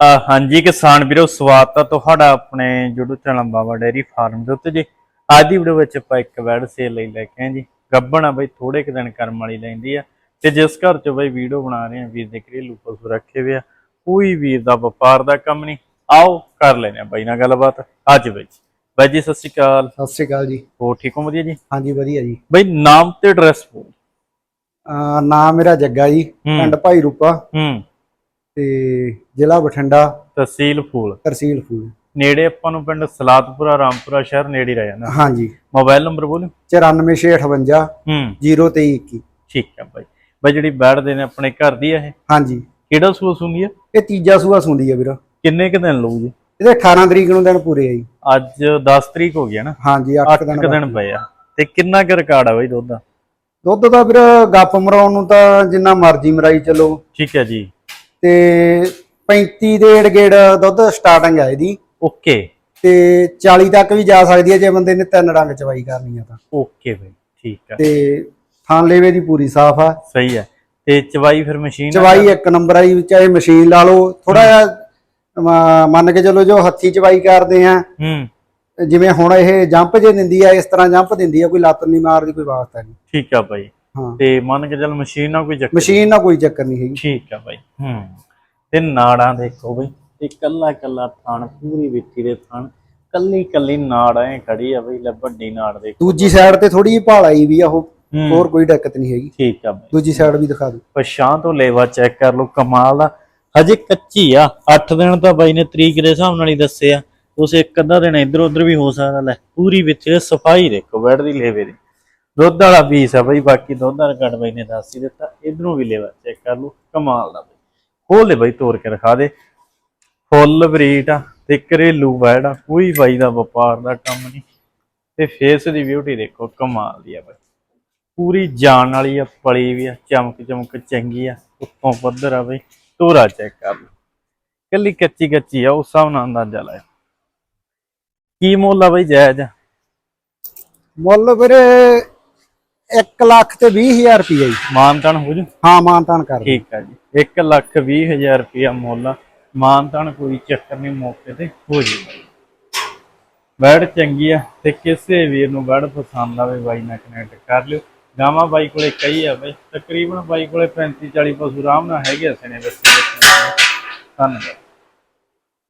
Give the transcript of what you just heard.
ਹਾਂਜੀ ਕਿਸਾਨ ਵੀਰੋ ਸਵਾਗਤ ਹੈ ਤੁਹਾਡਾ ਆਪਣੇ YouTube channel Baba dairy farm ਦੇ ਉੱਤੇ ਜੀ। ਅੱਜ ਦੀ ਵੀਡੀਓ ਵਿੱਚ ਆਪਾਂ ਇੱਕ ਵੈਡ ਸੇਲ ਲਈ ਲੈ ਕੇ ਆਏ ਜੀ। ਗੱਬਣ ਆ ਬਈ ਥੋੜੇ ਕੁ ਦਿਨ ਕਰਮ ਵਾਲੀ ਲੈਂਦੀ ਆ। ਤੇ ਜਿਸ ਘਰ ਚ ਬਈ ਵੀਡੀਓ ਬਣਾ ਰਹੇ ਆ ਵੀਰ ਦੇ ਘਰੇਲੂ ਪਸ਼ੂ ਰੱਖੇ ਹੋਏ ਆ। ਕੋਈ ਵੀਰ ਦਾ ਵਪਾਰ ਦਾ ਕੰਮ ਨਹੀਂ। ਆਓ ਕਰ ਲੈਨੇ ਆ ਬਾਈ ਨਾਲ ਗੱਲਬਾਤ। ਅੱਜ ਵਿੱਚ ਬਾਈ ਜੀ ਸਤਿ ਸ਼੍ਰੀ ਅਕਾਲ। ਸਤਿ ਸ੍ਰੀ ਅਕਾਲ ਜੀ। ਹੋਰ ਠੀਕ ਹੋ ਵਧੀਆ ਜੀ? ਹਾਂਜੀ ਵਧੀਆ ਜੀ। ਬਈ ਨਾਮ ਤੇ ਐਡਰੈਸ ਬੋਲ। ਨਾਮ ਮੇਰਾ ਜੱਗਾ ਜੀ। ਪਿੰਡ ਭਾਈ ਰੂਪਾ। ਹੂੰ। ਤੇ ਜ਼ਿਲ੍ਹਾ ਬਠਿੰਡਾ ਤਹਿਸੀਲ ਫੂਲ। ਤਹਿਸੀਲ ਫੂਲ। ਨੇੜੇ ਆਪਾਂ ਨੂੰ ਪਿੰਡ ਸਲਾਦਪੁਰਾ ਰਾਮਪੁਰਾ ਸ਼ਹਿਰ ਨੇੜੇ ਹੀ ਰਹਿ ਜਾਂਦਾ। ਹਾਂਜੀ। ਮੋਬਾਈਲ ਨੰਬਰ ਬੋਲੋ 94658 ਹੂੰ। 0321 ਠੀਕ ਹੈ ਬਾਈ। ਬਾਈ ਜਿਹੜੀ ਬੈਠਦੇ ਨੇ ਆਪਣੇ ਘਰ ਦੀ ਇਹ? ਹਾਂਜੀ। ਕਿਹੜਾ ਸੂਸ ਹੁੰਦੀ ਆ? ਇਹ ਤੀਜਾ ਸੂਆ ਸੁੰਦੀ ਆ ਵੀਰ। ਕਿੰਨੇ ਕੁ ਦਿਨ ਲਊ ਜੀ? ਇਹਦੇ 18 ਤਰੀਕ ਨੂੰ ਦਿਨ ਪੂਰੇ ਆ ਜੀ। ਅੱਜ 10 ਤਰੀਕ ਹੋ ਗਿਆ ਨਾ? ਹਾਂਜੀ 8 8 ਦਿਨ ਦਿਨ ਪਏ ਆ। ਤੇ ਕਿੰਨਾ ਕੁ ਰਿਕਾਰਡ ਆ ਬਾਈ ਦੁੱਧ ਦਾ? ਦੁੱਧ ਦਾ ਵੀਰ ਗੱਪ ਮਰਾਉਣ ਨੂੰ ਤਾਂ ਜਿੰਨਾ ਮਰਜ਼ੀ ਮਰਾਈ ਚੱਲੋ। ਠੀਕ ਹੈ ਜੀ। ਤੇ 35 ਦੇ ਏੜ ਗੇੜ ਦੁੱਧ ਸਟਾਰਟਿੰਗ ਆ ਇਹਦੀ। ਓਕੇ ਤੇ 40 ਤੱਕ ਵੀ ਜਾ ਸਕਦੀ ਹੈ ਜੇ ਬੰਦੇ ਨੇ ਤਿੰਨ ਰੰਗ ਚਵਾਈ ਕਰਨੀ ਆ ਤਾਂ। ਓਕੇ ਬਾਈ ਠੀਕ ਆ। ਤੇ ਥਾਂ ਲੇਵੇ ਦੀ ਪੂਰੀ ਸਾਫ਼ ਆ। ਸਹੀ ਹੈ ਤੇ ਚਵਾਈ ਫਿਰ ਮਸ਼ੀਨ ਚਵਾਈ ਇੱਕ ਨੰਬਰ ਆਈ ਚਾਹੇ ਮਸ਼ੀਨ ਲਾ ਲਓ ਥੋੜਾ ਜਿਹਾ ਮੰਨ ਕੇ ਚੱਲੋ ਜੋ ਹੱਥੀ ਚਵਾਈ ਕਰਦੇ ਆ। ਹੂੰ। ਜਿਵੇਂ ਹੁਣ ਇਹ ਜੰਪ ਜੇ ਦਿੰਦੀ ਆ ਇਸ ਤਰ੍ਹਾਂ ਜੰਪ ਦਿੰਦੀ ਆ ਕੋਈ ਲੱਤ ਨਹੀਂ ਮਾਰਦੀ ਕੋਈ ਵਾਸਤਾ ਨਹੀਂ। ਠੀਕ ਆ ਬਾਈ। ਹਾਂ। ਤੇ ਮੰਨ ਕੇ ਚੱਲ ਮਸ਼ੀਨ ਨਾਲ ਕੋਈ ਚੱਕਰ ਮਸ਼ੀਨ ਨਾਲ ਕੋਈ ਚੱਕਰ ਨਹੀਂ ਹੈਗੀ। ਠੀਕ ਆ ਬਾਈ ਹੂੰ। ਤੇ ਨਾੜਾਂ ਦੇਖੋ ਬਈ ਇਹ ਕੱਲਾ ਕੱਲਾ ਥਣ ਪੂਰੀ ਵਿੱਥੀ ਦੇ ਥਣ ਕੱਲੀ ਕੱਲੀ ਨਾੜ ਐ ਖੜੀ ਆ ਬਈ ਲੈ ਵੱਡੀ ਨਾੜ ਦੇਖੋ। ਦੂਜੀ ਸਾਈਡ ਤੇ ਥੋੜੀ ਜਿਹੀ ਭਾਲ ਆਈ ਵੀ ਆ ਉਹ। ਹੋਰ ਕੋਈ ਦਿੱਕਤ ਨਹੀਂ ਹੈਗੀ। ਠੀਕ ਆ ਬਈ। ਦੂਜੀ ਸਾਈਡ ਵੀ ਦਿਖਾ ਦਿਓ। ਪਛਾਂ ਤੋਂ ਲੇਵਾ ਚੈੱਕ ਕਰ ਲਓ ਕਮਾਲ ਦਾ। ਹਜੇ ਕੱਚੀ ਆ 8 ਦਿਨ ਤਾਂ ਬਾਈ ਨੇ ਤਰੀਕ ਦੇ ਹਿਸਾਬ ਨਾਲ ਹੀ ਦੱਸਿਆ ਉਸ ਇੱਕ ਅੱਧਾ ਦਿਨ ਇੱਧਰ ਉੱਧਰ ਵੀ ਹੋ ਸਕਦਾ ਲੈ ਪੂਰੀ ਵਿੱਚ ਸਫ਼ਾਈ ਦੇਖੋ ਬੈਡ ਦੀ ਲੇਵੇ ਦੀ। ਦੁੱਧ ਵਾਲਾ ਪੀਸ ਆ ਬਈ, ਬਾਕੀ ਦੁੱਧ ਦਾ ਰਿਕਾਰਡ ਬਾਈ ਨੇ ਦੱਸ ਹੀ ਦਿੱਤਾ। ਇਧਰੋਂ ਵੀ ਲੇਵਾ ਚੈੱਕ ਕਰ ਲਓ, ਕਮਾਲ ਦਾ ਬਈ। ਖੋਲ ਲੈ ਬਈ, ਤੋੜ ਕੇ ਦਿਖਾ ਦੇ। ਫੁੱਲ ਬਰੀਟ ਆ ਤੇ ਘਰੇਲੂ ਬੈਡ ਆ, ਕੋਈ ਬਾਈ ਦਾ ਵਪਾਰ ਦਾ ਕੰਮ ਨਹੀਂ। ਤੇ ਫੇਸ ਦੀ ਬਿਊਟੀ ਦੇਖੋ, ਕਮਾਲ ਦੀ ਆ ਬਈ। ਪੂਰੀ ਜਾਨ ਵਾਲੀ ਆ, ਪਲੀ ਵੀ ਆ, ਚਮਕ ਚਮਕ ਚੰਗੀ ਆ, ਉੱਤੋਂ ਪੱਧਰ ਆ ਬਈ। ਤੋਰਾ ਚੈੱਕ ਕਰ ਲਓ। ਕੱਲੀ ਕੱਚੀ ਕੱਚੀ ਆ, ਉਸ ਹਿਸਾਬ ਨਾਲ ਅੰਦਾਜ਼ਾ ਲਾਇਆ ਕੀ ਮੁੱਲ ਆ ਬਈ, ਜਾਇਜ਼? ਮੁੱਲ ਵੀਰੇ 1 ਲੱਖ ਤੇ 20000 ਰੁਪਏ ਜੀ। ਮਾਨਤਾਨ ਹੋ ਜੂ? ਹਾਂ ਮਾਨਤਾਨ ਕਰ ਦਿਓ। ਠੀਕ ਆ ਜੀ। 1 ਲੱਖ 20 ਹਜ਼ਾਰ ਰੁਪਇਆ ਮੁੱਲ ਮਾਨਤਾਨ ਕੋਈ ਚੱਕਰ ਨਹੀਂ ਮੌਕੇ ਤੇ ਹੋ ਜੂ। ਬੈਡ ਚੰਗੀ ਆ ਤੇ ਕਿਸੇ ਵੀਰ ਨੂੰ ਬੈਡ ਪਸੰਦ ਆਵੇ ਬਾਈ ਨਾਲ ਕਨੈਕਟ ਕਰ ਲਿਓ। ਗਾਵਾਂ ਬਾਈ ਕੋਲੇ ਕਈ ਆ ਬਈ। ਤਕਰੀਬਨ ਬਾਈ ਕੋਲੇ 35 40 ਪਸ਼ੂ ਆਰਾਮ ਨਾਲ ਹੈਗੇ ਆ ਸਨੇ ਦੱਸੇ। ਧੰਨਵਾਦ।